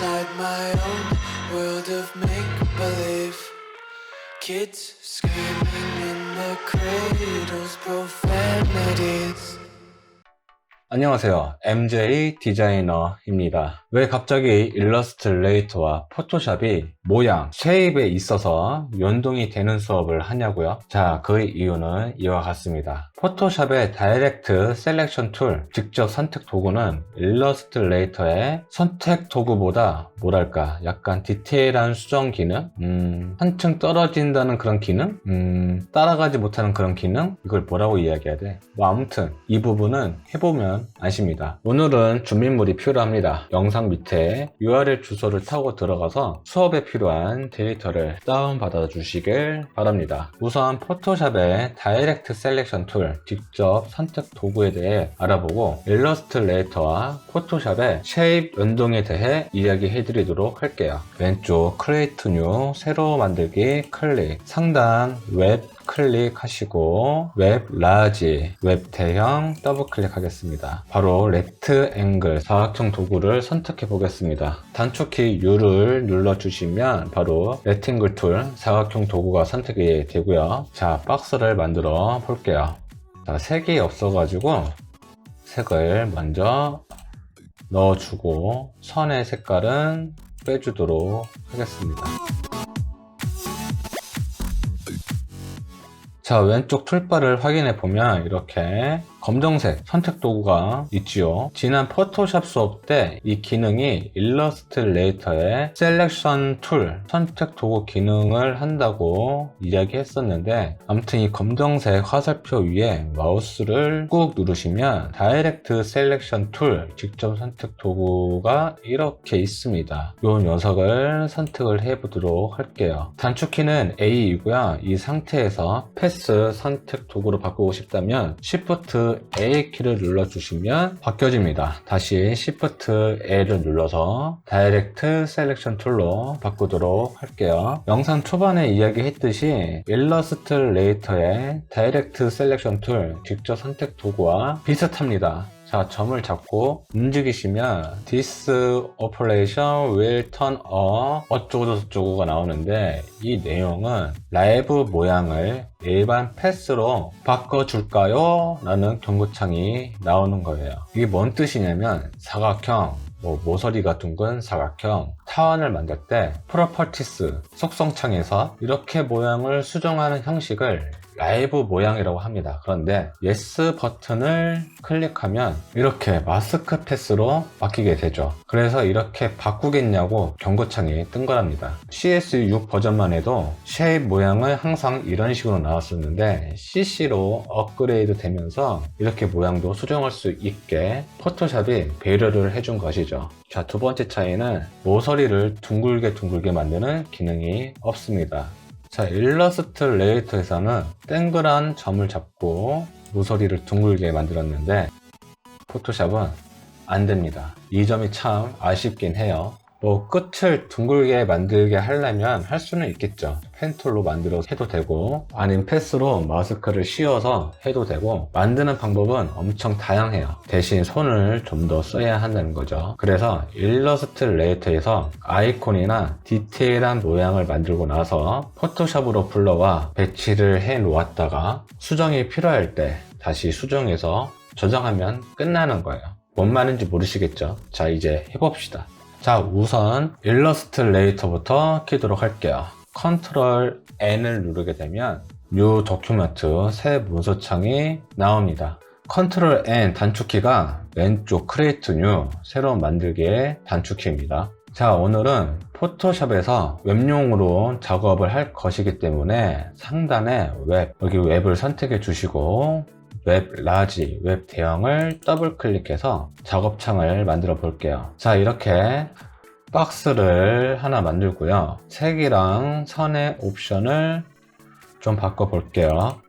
inside my own world of make believe. Kids screaming in the cradles, profanities. 안녕하세요. MJ 디자이너입니다. 왜 갑자기 일러스트레이터와 포토샵이 모양, 쉐입에 있어서 연동이 되는 수업을 하냐고요? 자, 그 이유는 이와 같습니다. 포토샵의 다이렉트 셀렉션 툴, 직접 선택 도구는 일러스트레이터의 선택 도구보다 뭐랄까, 약간 디테일한 수정 기능? 음, 한층 떨어진다는 그런 기능? 음, 따라가지 못하는 그런 기능? 이걸 뭐라고 이야기해야 돼? 뭐 아무튼 이 부분은 해보면 아십니다. 오늘은 준비물이 필요합니다. 영상 밑에 URL 주소를 타고 들어가서 수업에 필요한 데이터를 다운받아 주시길 바랍니다. 우선 포토샵의 다이렉트 셀렉션 툴 직접 선택 도구에 대해 알아보고 일러스트레이터와 포토샵의 쉐입 연동에 대해 이야기해 드리도록 할게요. 왼쪽 크리에이트 뉴 새로 만들기 클릭 상단 웹 클릭하시고 웹 라지, 웹 대형 더블 클릭하겠습니다. 바로 렉트 앵글 사각형 도구를 선택해 보겠습니다. 단축키 U를 눌러 주시면 바로 렉팅글 툴 사각형 도구가 선택이 되고요. 자, 박스를 만들어 볼게요. 자, 색이 없어가지고 색을 먼저 넣어주고 선의 색깔은 빼주도록 하겠습니다. 자 왼쪽 툴바를 확인해 보면 이렇게 검정색 선택 도구가 있지요. 지난 포토샵 수업 때 이 기능이 일러스트레이터의 셀렉션 툴 선택 도구 기능을 한다고 이야기했었는데 아무튼 이 검정색 화살표 위에 마우스를 꾹 누르시면 다이렉트 셀렉션 툴 직접 선택 도구가 이렇게 있습니다. 이 녀석을 선택을 해 보도록 할게요. 단축키는 A이고요. 이 상태에서 패스 선택 도구로 바꾸고 싶다면 Shift A 키를 눌러주시면 바뀌어집니다. 다시 Shift A를 눌러서 다이렉트 셀렉션 툴로 바꾸도록 할게요. 영상 초반에 이야기했듯이 일러스트 레이터의 다이렉트 셀렉션 툴 직접 선택 도구와 비슷합니다. 자, 점을 잡고 움직이시면 This operation will turn a 어쩌고저쩌고가 나오는데 이 내용은 라이브 모양을 일반 패스로 바꿔줄까요? 라는 경고창이 나오는 거예요. 이게 뭔 뜻이냐면 사각형, 뭐 모서리가 둥근 사각형, 타원을 만들 때 프로퍼티스 속성창에서 이렇게 모양을 수정하는 형식을 라이브 모양이라고 합니다. 그런데 Yes 버튼을 클릭하면 이렇게 마스크 패스로 바뀌게 되죠. 그래서 이렇게 바꾸겠냐고 경고창이 뜬 거랍니다. CS6 버전만 해도 쉐입 모양은 항상 이런 식으로 나왔었는데 CC로 업그레이드 되면서 이렇게 모양도 수정할 수 있게 포토샵이 배려를 해준 것이죠. 자, 두 번째 차이는 모서리를 둥글게 둥글게 만드는 기능이 없습니다. 자, 일러스트 레이터에서는 땡글한 점을 잡고 모서리를 둥글게 만들었는데 포토샵은 안 됩니다. 이 점이 참 아쉽긴 해요. 뭐 끝을 둥글게 만들게 하려면 할 수는 있겠죠. 펜툴로 만들어서 해도 되고 아니면 패스로 마스크를 씌워서 해도 되고 만드는 방법은 엄청 다양해요. 대신 손을 좀 더 써야 한다는 거죠. 그래서 일러스트 레이터에서 아이콘이나 디테일한 모양을 만들고 나서 포토샵으로 불러와 배치를 해 놓았다가 수정이 필요할 때 다시 수정해서 저장하면 끝나는 거예요. 뭔 말인지 모르시겠죠? 자 이제 해봅시다. 자 우선 일러스트레이터부터 키도록 할게요. 컨트롤 N을 누르게 되면 New 도큐멘트 새 문서창이 나옵니다. 컨트롤 N 단축키가 왼쪽 크리에이트 뉴 새로운 만들기의 단축키입니다. 자 오늘은 포토샵에서 웹용으로 작업을 할 것이기 때문에 상단에 웹 여기 웹을 선택해 주시고 웹 라지, 웹 대형을 더블 클릭해서 작업창을 만들어 볼게요. 자, 이렇게 박스를 하나 만들고요. 색이랑 선의 옵션을 좀 바꿔 볼게요.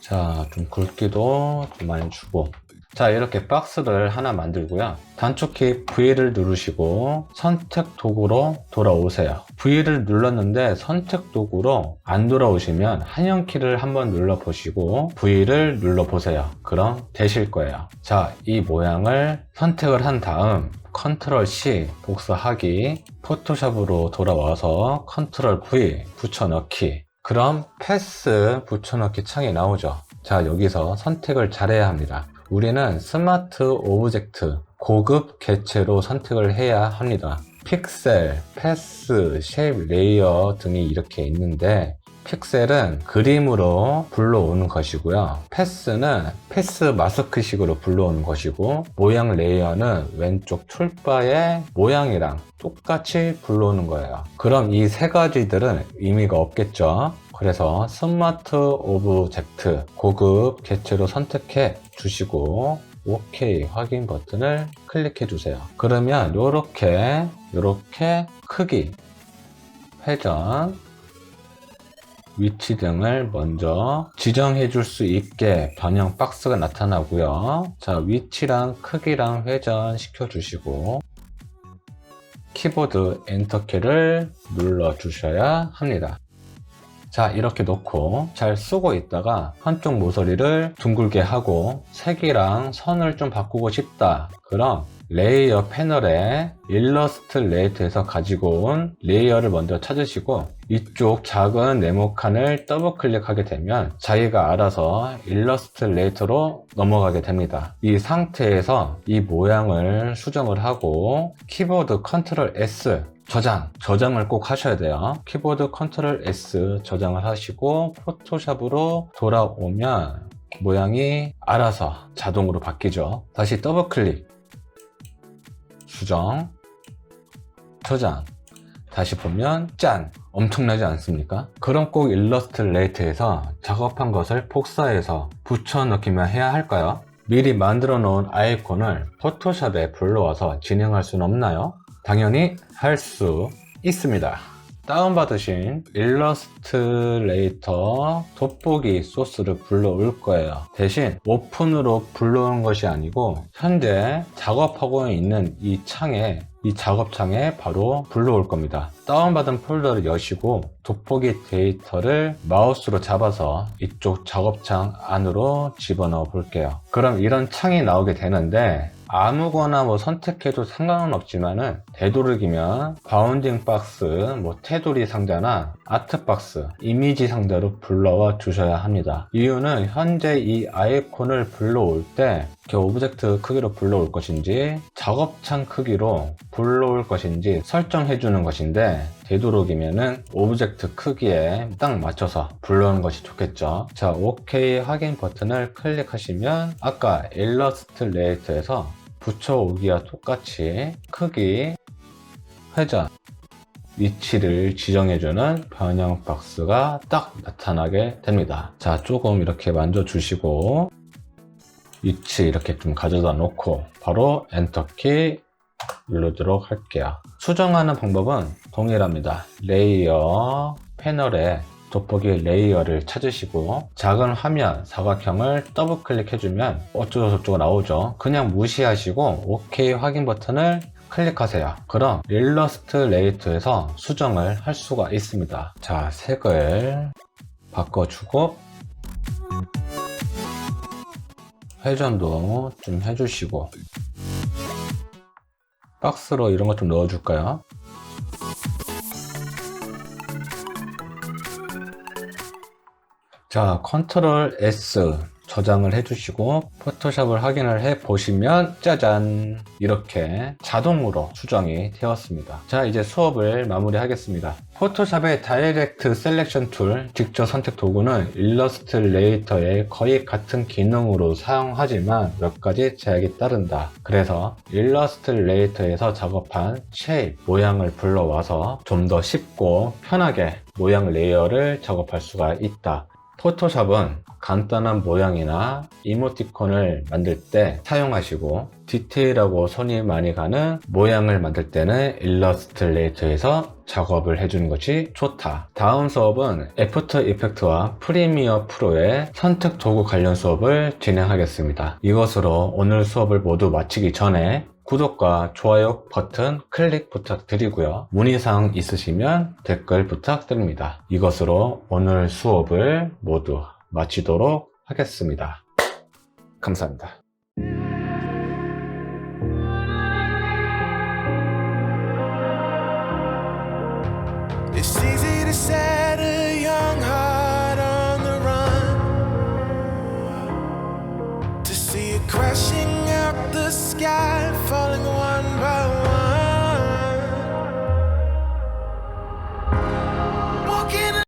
자, 좀 굵기도 좀 많이 주고. 자 이렇게 박스를 하나 만들고요. 단축키 V를 누르시고 선택 도구로 돌아오세요. V를 눌렀는데 선택 도구로 안 돌아오시면 한영키를 한번 눌러 보시고 V를 눌러 보세요. 그럼 되실 거예요. 자 이 모양을 선택을 한 다음 컨트롤 C 복사하기 포토샵으로 돌아와서 컨트롤 V 붙여넣기. 그럼 패스 붙여넣기 창이 나오죠. 자 여기서 선택을 잘해야 합니다 우리는 스마트 오브젝트 고급 개체로 선택을 해야 합니다 픽셀, 패스, 쉐입, 레이어 등이 이렇게 있는데 픽셀은 그림으로 불러오는 것이고요. 패스는 패스 마스크식으로 불러오는 것이고 모양 레이어는 왼쪽 툴바의 모양이랑 똑같이 불러오는 거예요. 그럼 이 세 가지들은 의미가 없겠죠. 그래서 스마트 오브젝트 고급 개체로 선택해 주시고 OK 확인 버튼을 클릭해 주세요. 그러면 이렇게 이렇게 크기 회전 위치 등을 먼저 지정해 줄 수 있게 변형 박스가 나타나고요. 자, 위치랑 크기랑 회전 시켜 주시고 키보드 엔터키를 눌러 주셔야 합니다. 자 이렇게 놓고 잘 쓰고 있다가 한쪽 모서리를 둥글게 하고 색이랑 선을 좀 바꾸고 싶다. 그럼 레이어 패널에 일러스트 레이트에서 가지고 온 레이어를 먼저 찾으시고 이쪽 작은 네모 칸을 더블 클릭하게 되면 자기가 알아서 일러스트 레이터로 넘어가게 됩니다. 이 상태에서 이 모양을 수정을 하고 키보드 컨트롤 S 저장, 저장을 꼭 하셔야 돼요. 키보드 컨트롤 S 저장을 하시고 포토샵으로 돌아오면 모양이 알아서 자동으로 바뀌죠. 다시 더블 클릭, 수정, 저장. 다시 보면 짠! 엄청나지 않습니까? 그럼 꼭 일러스트 레이트에서 작업한 것을 복사해서 붙여넣기만 해야 할까요? 미리 만들어 놓은 아이콘을 포토샵에 불러와서 진행할 수는 없나요? 당연히 할 수 있습니다. 다운받으신 일러스트레이터 돋보기 소스를 불러올 거예요. 대신 오픈으로 불러온 것이 아니고 현재 작업하고 있는 이 창에 이 작업창에 바로 불러올 겁니다. 다운받은 폴더를 여시고 돋보기 데이터를 마우스로 잡아서 이쪽 작업창 안으로 집어넣어 볼게요. 그럼 이런 창이 나오게 되는데 아무거나 뭐 선택해도 상관은 없지만은 되도록이면 바운딩 박스, 뭐 테두리 상자나 아트 박스, 이미지 상자로 불러와 주셔야 합니다. 이유는 현재 이 아이콘을 불러올 때 이렇게 오브젝트 크기로 불러올 것인지 작업창 크기로 불러올 것인지 설정해 주는 것인데 되도록이면은 오브젝트 크기에 딱 맞춰서 불러오는 것이 좋겠죠 자 OK 확인 버튼을 클릭하시면 아까 일러스트 레이트에서 붙여오기와 똑같이 크기 회전 위치를 지정해주는 변형 박스가 딱 나타나게 됩니다 자 조금 이렇게 만져주시고 위치 이렇게 좀 가져다 놓고 바로 엔터키 누르도록 할게요. 수정하는 방법은 동일합니다. 레이어 패널에 돋보기 레이어를 찾으시고 작은 화면 사각형을 더블 클릭해주면 어쩌고저쩌고 나오죠. 그냥 무시하시고 OK 확인 버튼을 클릭하세요. 그럼 일러스트 레이트에서 수정을 할 수가 있습니다. 자, 색을 바꿔주고 회전도 좀 해주시고 박스로 이런 것 좀 넣어줄까요? 자, 컨트롤 S 저장을 해주시고 포토샵을 확인을 해 보시면 짜잔! 이렇게 자동으로 수정이 되었습니다. 자 이제 수업을 마무리 하겠습니다. 포토샵의 다이렉트 셀렉션 툴 직접 선택 도구는 일러스트 레이터의 거의 같은 기능으로 사용하지만 몇 가지 제약이 따른다. 그래서 일러스트 레이터에서 작업한 쉐입 모양을 불러와서 좀 더 쉽고 편하게 모양 레이어를 작업할 수가 있다 포토샵은 간단한 모양이나 이모티콘을 만들 때 사용하시고 디테일하고 손이 많이 가는 모양을 만들 때는 일러스트레이터에서 작업을 해주는 것이 좋다. 다음 수업은 애프터 이펙트와 프리미어 프로의 선택 도구 관련 수업을 진행하겠습니다. 이것으로 오늘 수업을 모두 마치기 전에 구독과 좋아요 버튼 클릭 부탁드리고요. 문의사항 있으시면 댓글 부탁드립니다. 이것으로 오늘 수업을 모두 마치도록 하겠습니다. 감사합니다. It's easy to set